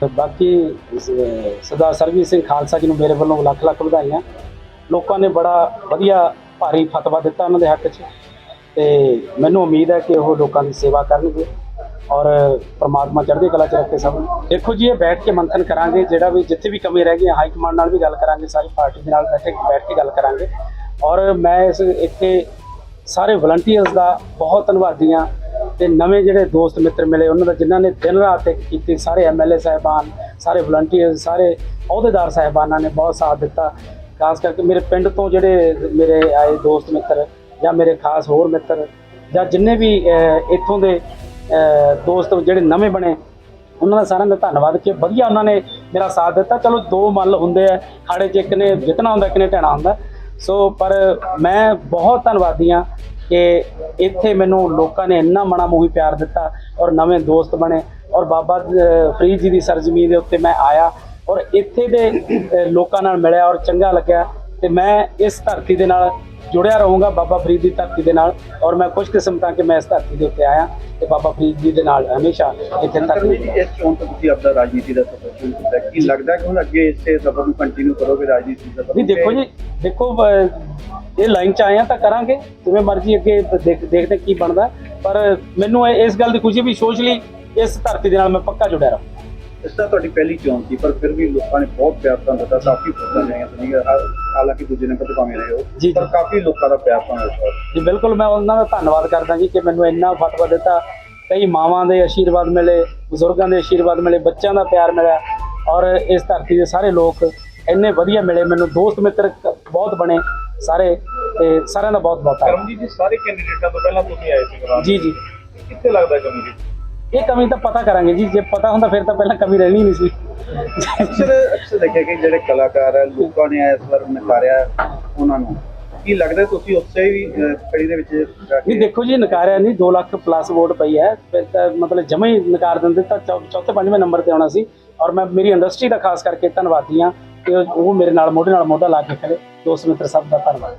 ਤੇ ਬਾਕੀ ਸਰਦਾਰ ਸਰਬਜੀਤ ਸਿੰਘ ਖਾਲਸਾ ਜੀ ਨੂੰ ਮੇਰੇ ਵੱਲੋਂ ਲੱਖ ਲੱਖ ਵਧਾਈਆਂ। ਲੋਕਾਂ ਨੇ ਬੜਾ ਵਧੀਆ ਭਾਰੀ ਫਤਵਾ ਦਿੱਤਾ ਉਹਨਾਂ ਦੇ ਹੱਕ 'ਚ। ਤੇ ਮੈਨੂੰ ਉਮੀਦ ਹੈ ਕਿ ਉਹ ਲੋਕਾਂ ਦੀ ਸੇਵਾ ਕਰਨਗੇ ਔਰ ਪ੍ਰਮਾਤਮਾ ਚੜ੍ਹਦੀ ਕਲਾ 'ਚ ਰੱਖੇ ਸਭ ਨੂੰ। ਦੇਖੋ ਜੀ, ਇਹ ਬੈਠ ਕੇ ਮੰਥਨ ਕਰਾਂਗੇ, ਜਿਹੜਾ ਵੀ ਜਿੱਥੇ ਵੀ ਕਮੀ ਰਹਿ ਗਈ, ਹਾਈ ਕਮਾਂਡ ਨਾਲ ਵੀ ਗੱਲ ਕਰਾਂਗੇ, ਸਾਰੀ ਪਾਰਟੀ ਦੇ ਨਾਲ ਬੈਠੇ ਬੈਠ ਕੇ ਗੱਲ ਕਰਾਂਗੇ। ਔਰ ਮੈਂ ਇਸ ਇੱਥੇ ਸਾਰੇ ਵਲੰਟੀਅਰਸ ਦਾ ਬਹੁਤ ਧੰਨਵਾਦੀ ਹਾਂ। ਤੇ ਨਵੇਂ ਜਿਹੜੇ ਦੋਸਤ ਮਿੱਤਰ ਮਿਲੇ, ਉਹਨਾਂ ਦਾ ਜਿਨ੍ਹਾਂ ਨੇ ਦਿਨ ਰਾਤ ਇੱਕ ਕੀਤੀ, ਸਾਰੇ ਐਮਐਲਏ ਸਾਹਿਬਾਨ, ਸਾਰੇ ਵਲੰਟੀਅਰਸ ਸਾਰੇ ਅਹੁਦੇਦਾਰ ਸਾਹਿਬਾਨਾਂ ਨੇ ਬਹੁਤ ਸਾਥ ਦਿੱਤਾ। ਖਾਸ ਕਰਕੇ ਮੇਰੇ ਪਿੰਡ ਤੋਂ ਜਿਹੜੇ ਮੇਰੇ ਆਏ ਦੋਸਤ ਮਿੱਤਰ ਜਾਂ ਮੇਰੇ ਖਾਸ ਹੋਰ ਮਿੱਤਰ ਜਾਂ ਜਿੰਨੇ ਵੀ ਇੱਥੋਂ ਦੇ ਦੋਸਤ ਜਿਹੜੇ ਨਵੇਂ ਬਣੇ, ਉਹਨਾਂ ਦਾ ਸਾਰਿਆਂ ਦਾ ਧੰਨਵਾਦ ਕਿ ਵਧੀਆ ਉਹਨਾਂ ਨੇ ਮੇਰਾ ਸਾਥ ਦਿੱਤਾ। ਚਲੋ ਦੋ ਮੱਲ ਹੁੰਦੇ ਆ, ਖਾੜੇ 'ਚ ਇੱਕ ਨੇ ਜਿੱਤਣਾ ਹੁੰਦਾ, ਇੱਕ ਨੇ ਢਹਿਣਾ ਹੁੰਦਾ। ਸੋ ਪਰ ਮੈਂ ਬਹੁਤ ਧੰਨਵਾਦੀ ਹਾਂ ਕਿ ਇੱਥੇ ਮੈਨੂੰ ਲੋਕਾਂ ਨੇ ਇੰਨਾ ਮਣਾ ਮੋਹੀ ਪਿਆਰ ਦਿੱਤਾ ਔਰ ਨਵੇਂ ਦੋਸਤ ਬਣੇ ਔਰ ਬਾਬਾ ਫਰੀਦ ਜੀ ਦੀ ਸਰਜ਼ਮੀਨ ਦੇ ਉੱਤੇ ਮੈਂ ਆਇਆ ਔਰ ਇੱਥੇ ਦੇ ਲੋਕਾਂ ਨਾਲ ਮਿਲਿਆ ਔਰ ਚੰਗਾ ਲੱਗਿਆ। ਤੇ ਮੈਂ ਇਸ ਧਰਤੀ ਦੇ ਨਾਲ ਜੁੜਿਆ ਰਹੂੰਗਾ ਬਾਬਾ ਫਰੀਦ ਦੀ ਧਰਤੀ ਦੇ ਨਾਲ ਔਰ ਮੈਂ ਖੁਸ਼ਕਿਸਮਤ ਹਾਂ ਕਿ ਮੈਂ ਇਸ ਧਰਤੀ ਦੇ ਉੱਤੇ ਆਇਆ ਤੇ ਬਾਬਾ ਫਰੀਦ ਜੀ ਦੇ ਨਾਲ ਹਮੇਸ਼ਾ ਇੱਥੇ ਤੱਕ ਇਸ ਚੋਣ ਤੋਂ ਤੁਸੀਂ ਆਪਦਾ ਰਾਜਨੀਤੀ ਦਾ ਸਫ਼ਰ ਸ਼ੁਰੂ ਕੀਤਾ। ਕੀ ਲੱਗਦਾ ਕਿ ਹੁਣ ਅੱਗੇ ਇਸੇ ਸਫ਼ਰ ਨੂੰ ਕੰਟੀਨਿਊ ਕਰੋਗੇ ਰਾਜਨੀਤੀ ਦਾ ਸਫ਼ਰ? ਨਹੀਂ ਦੇਖੋ ਜੀ ਦੇਖੋ ਇਹ ਲਾਈਨ ਚ ਆਏ ਆ ਤਾਂ ਕਰਾਂਗੇ ਜਿਵੇਂ ਮਰਜ਼ੀ ਅੱਗੇ ਦੇਖ- ਦੇਖਦੇ ਕੀ ਬਣਦਾ। ਪਰ ਮੈਨੂੰ ਇਸ ਗੱਲ ਦੀ ਖੁਸ਼ੀ ਵੀ ਸੋਸ਼ਲੀ ਇਸ ਧਰਤੀ ਦੇ ਨਾਲ ਮੈਂ ਪੱਕਾ ਜੁੜਿਆ ਰਹਾਂ। ਇਸ ਤਰ੍ਹਾਂ ਤੁਹਾਡੀ ਪਹਿਲੀ ਚੋਣ ਸੀ ਪਰ ਫਿਰ ਵੀ ਲੋਕਾਂ ਨੇ ਬਹੁਤ ਪਿਆਰ ਤੁਹਾਨੂੰ ਦਿੱਤਾ ਕਾਫੀ ਫੋਟਾਂ ਜਾਈਆਂ ਤੁਸੀਂ ਹਾਲਾਂਕਿ ਦੂਜੇ ਨੰਬਰ ਤੇ ਭਾਵੇਂ ਰਹੇ ਹੋ ਪਰ। ਕਾਫੀ ਲੋਕਾਂ ਦਾ ਪਿਆਰ ਤੁਹਾਨੂੰ ਦਿੱਤਾ। ਜੀ ਬਿਲਕੁਲ ਮੈਂ ਉਹਨਾਂ ਦਾ ਧੰਨਵਾਦ ਕਰਦਾ ਜੀ ਕਿ ਮੈਨੂੰ ਇੰਨਾ ਫਤਵਾ ਦਿੱਤਾ। ਕਈ ਮਾਵਾਂ ਦੇ ਆਸ਼ੀਰਵਾਦ ਮਿਲੇ ਬਜ਼ੁਰਗਾਂ ਦੇ ਆਸ਼ੀਰਵਾਦ ਮਿਲੇ ਬੱਚਿਆਂ ਦਾ ਪਿਆਰ ਮਿਲਿਆ ਔਰ ਇਸ ਧਰਤੀ ਦੇ ਸਾਰੇ ਲੋਕ ਇੰਨੇ ਵਧੀਆ ਮਿਲੇ ਮੈਨੂੰ ਦੋਸਤ ਮਿੱਤਰ ਬਹੁਤ ਬਣੇ ਸਾਰੇ ਤੇ ਸਾਰਿਆਂ ਦਾ ਬਹੁਤ ਬਹੁਤ ਧੰਨਵਾਦ। ਕਰਮਜੀਤ ਜੀ ਸਾਰੇ ਕੈਂਡੀਡੇਟਾਂ ਤੋਂ ਪਹਿਲਾਂ ਤੁਸੀਂ ਆਏ ਸੀ ਜੀ ਜੀ। ਕਿੱਥੇ ਲੱਗਦਾ ਕਮੀ ਜੀ? ਇਹ ਕਮੀ ਤਾਂ ਪਤਾ ਕਰਾਂਗੇ ਜੀ ਜੇ ਪਤਾ ਹੁੰਦਾ ਫਿਰ ਤਾਂ ਪਹਿਲਾਂ ਕਮੀ ਰਹਿਣੀ ਨਹੀਂ ਸੀ। ਅਕਸਰ ਅਕਸਰ ਦੇਖਿਆ ਕਿ ਜਿਹੜੇ ਕਲਾਕਾਰ ਹੈ ਲੋਕਾਂ ਨੇ ਇਸ ਵਾਰ ਨਕਾਰਿਆ ਉਹਨਾਂ ਨੂੰ। ਕੀ ਲੱਗਦਾ ਤੁਸੀਂ ਉਸੇ ਵੀ ਕੜੀ ਦੇ ਵਿੱਚ ਨਹੀਂ ਦੇਖੋ ਜੀ ਨਕਾਰਿਆ ਨਹੀਂ 2 ਲੱਖ ਪਲੱਸ ਵੋਟ ਪਈ ਹੈ। ਫਿਰ ਤਾਂ ਮਤਲਬ ਜਮਾ ਹੀ ਨਕਾਰ ਦਿੰਦੇ ਤਾਂ ਚੌਥੇ ਪੰਜਵੇਂ ਨੰਬਰ ਤੇ ਆਉਣਾ ਸੀ। ਔਰ ਮੈਂ ਮੇਰੀ ਇੰਡਸਟਰੀ ਦਾ ਖਾਸ ਕਰਕੇ ਧੰਨਵਾਦੀ ਹਾਂ ਕਿ ਉਹ ਮੇਰੇ ਨਾਲ ਮੋਢੇ ਨਾਲ ਮੋਢਾ ਲਾ ਕੇ ਖੜੇ। ਦੋਸਤ ਮਿੱਤਰ ਸਭ ਦਾ ਧੰਨਵਾਦ।